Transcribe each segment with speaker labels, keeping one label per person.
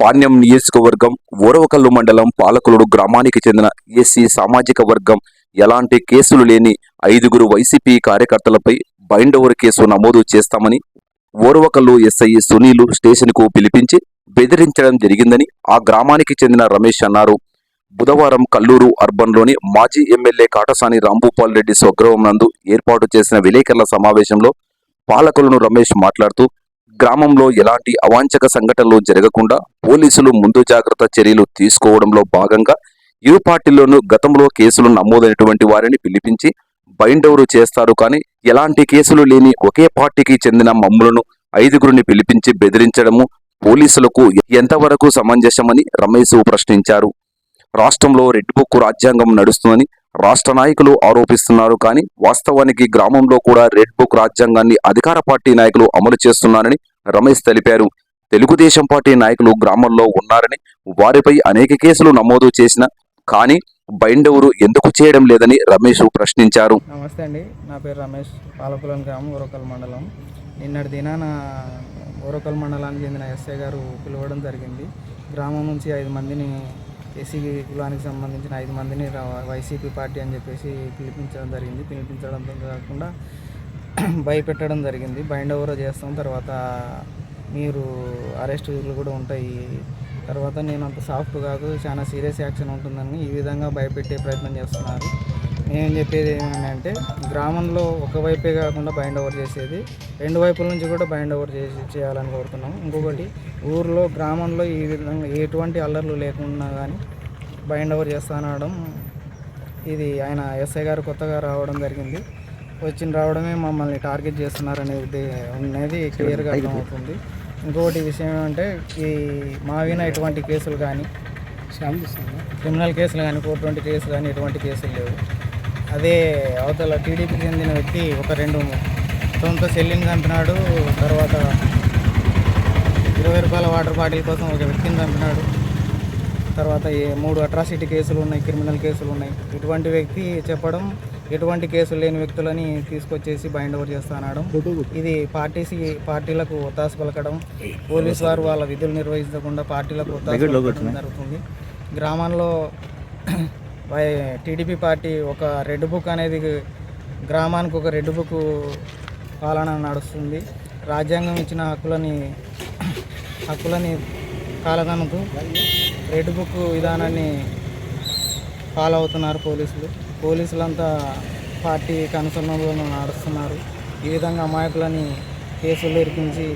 Speaker 1: పాణ్యం నియోజకవర్గం ఓరవకల్లు మండలం పాలకులుడు గ్రామానికి చెందిన ఎస్సీ సామాజిక వర్గం. ఎలాంటి కేసులు లేని ఐదుగురు వైసీపీ కార్యకర్తలపై బైండోవర్ కేసు నమోదు చేస్తామని ఓరవకల్లు ఎస్ఐ సునీలు స్టేషన్కు పిలిపించి బెదిరించడం జరిగిందని ఆ గ్రామానికి చెందిన రమేష్ అన్నారు. బుధవారం కల్లూరు అర్బన్లోని మాజీ ఎమ్మెల్యే కాటసాని రాంభూపాల్ రెడ్డి స్వగృహం నందు ఏర్పాటు చేసిన విలేకరుల సమావేశంలో పాలకులను రమేష్ మాట్లాడుతూ గ్రామంలో ఎలాంటి అవాంఛక సంఘటనలు జరగకుండా పోలీసులు ముందు జాగ్రత్త చర్యలు తీసుకోవడంలో భాగంగా ఇరు పార్టీల్లోనూ గతంలో కేసులు నమోదైనటువంటి వారిని పిలిపించి బైండవరు చేస్తారు. కానీ ఎలాంటి కేసులు లేని ఒకే పార్టీకి చెందిన మమ్ములను ఐదుగురిని పిలిపించి బెదిరించడము పోలీసులకు ఎంతవరకు సమంజసమని రమేష్ ప్రశ్నించారు. రాష్ట్రంలో రెడ్ బుక్ రాజ్యాంగం నడుస్తుందని రాష్ట్ర నాయకులు ఆరోపిస్తున్నారు. కానీ వాస్తవానికి గ్రామంలో కూడా రెడ్ బుక్ రాజ్యాంగాన్ని అధికార పార్టీ నాయకులు అమలు చేస్తున్నారని రమేష్ తెలిపారు. తెలుగుదేశం పార్టీ నాయకులు గ్రామంలో ఉన్నారని వారిపై అనేక కేసులు నమోదు చేసిన కానీ బైండవరు ఎందుకు చేయడం లేదని రమేష్ ప్రశ్నించారు.
Speaker 2: నమస్తే అండి నా పేరు రమేష్ పాలకులం గ్రామం ఓరకల్ మండలం. నిన్నటి దినాన ఓరకల్ మండలానికి చెందిన ఎస్ఐ గారు పిలవడం జరిగింది. గ్రామం నుంచి ఐదు మందిని ఎస్సీ కులానికి సంబంధించిన ఐదు మందిని వైసీపీ పార్టీ అని చెప్పేసి పిలిపించడం జరిగింది. పిలిపించడంతో కాకుండా భయపెట్టడం జరిగింది. బైండ్ ఓవర్ చేస్తాం. తర్వాత మీరు అరెస్టులు కూడా ఉంటాయి. తర్వాత నేను అంత సాఫ్ట్ కాదు. చాలా సీరియస్ యాక్షన్ ఉంటుందని ఈ విధంగా భయపెట్టే ప్రయత్నం చేస్తున్నారు. నేను చెప్పేది ఏమంటే గ్రామంలో ఒక వైపే కాకుండా బైండ్ ఓవర్ చేసేది. రెండు వైపుల నుంచి కూడా బైండ్ ఓవర్ చేసి చేయాలని కోరుతున్నాం ఇంకొకటి ఊర్లో గ్రామంలో ఈ విధంగా ఎటువంటి అల్లర్లు లేకుండా కానీ బైండ్ ఓవర్ చేస్తానడం ఇది ఆయన ఎస్ఐ గారు కొత్తగా రావడం జరిగింది. వచ్చిన రావడమే మమ్మల్ని టార్గెట్ చేస్తున్నారు అనేది అనేది క్లియర్గా అర్థమవుతుంది. ఇంకొకటి విషయం ఏమంటే ఈ మావిన ఎటువంటి కేసులు కానీ క్రిమినల్ కేసులు కానీ ఫోర్ ట్వంటీ కేసులు కానీ ఎటువంటి కేసులు లేవు. అదే అవతల టీడీపీకి చెందిన వ్యక్తి ఒక రెండు సొంత సెల్లిని చంపినాడు తర్వాత ఇరవై రూపాయల వాటర్ బాటిల్ కోసం ఒక వ్యక్తిని చంపినాడు తర్వాత మూడు అట్రాసిటీ కేసులు ఉన్నాయి క్రిమినల్ కేసులు ఉన్నాయి. ఇటువంటి వ్యక్తి చెప్పడం ఎటువంటి కేసులు లేని వ్యక్తులని తీసుకొచ్చేసి బైండ్ ఓవర్ చేస్తానడం ఇది పార్టీసి పార్టీలకు ఒత్తాస పలకడం పోలీసు వారు వాళ్ళ విధులు నిర్వహించకుండా పార్టీలకు ఒత్తాస జరుగుతుంది. గ్రామంలో టీడీపీ పార్టీ ఒక రెడ్ బుక్ అనేది గ్రామానికి ఒక రెడ్ బుక్ పాలన నడుస్తుంది. రాజ్యాంగం ఇచ్చిన హక్కులని హక్కులని కాలదనుకు రెడ్ బుక్ విధానాన్ని ఫాలో అవుతున్నారు పోలీసులు. పోలీసులంతా పార్టీ అనుసంధానంలో నడుస్తున్నారు. ఈ విధంగా అమాయకులని కేసులు ఇరికించి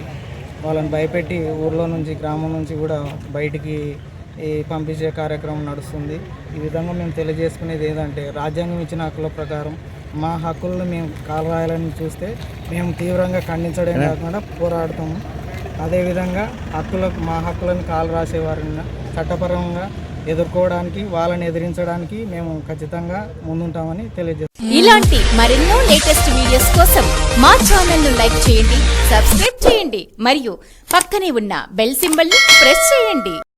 Speaker 2: వాళ్ళని భయపెట్టి ఊర్లో నుంచి గ్రామం నుంచి కూడా బయటికి ఈ పంపించే కార్యక్రమం నడుస్తుంది. ఈ విధంగా మేము తెలియజేసుకునేది ఏదంటే రాజ్యాంగం ఇచ్చిన హక్కుల ప్రకారం మా హక్కులను మేము కాలరాయాలని చూస్తే మేము తీవ్రంగా ఖండించడం కాకుండా పోరాడతాము. అదేవిధంగా హక్కులకు మా హక్కులను కాలు రాసేవారిని చట్టపరంగా ఎదుర్కోవడానికి వాళ్ళని ఎదిరించడానికి మేము ఖచ్చితంగా ముందుంటామని తెలియజేస్తాం
Speaker 3: ఇలాంటి మరెన్నో లేటెస్ట్ వీడియోస్ కోసం మా ఛానల్ను లైక్ చేయండి సబ్స్క్రైబ్ చేయండి మరియు పక్కనే ఉన్న బెల్ సింబల్ని ప్రెస్ చేయండి.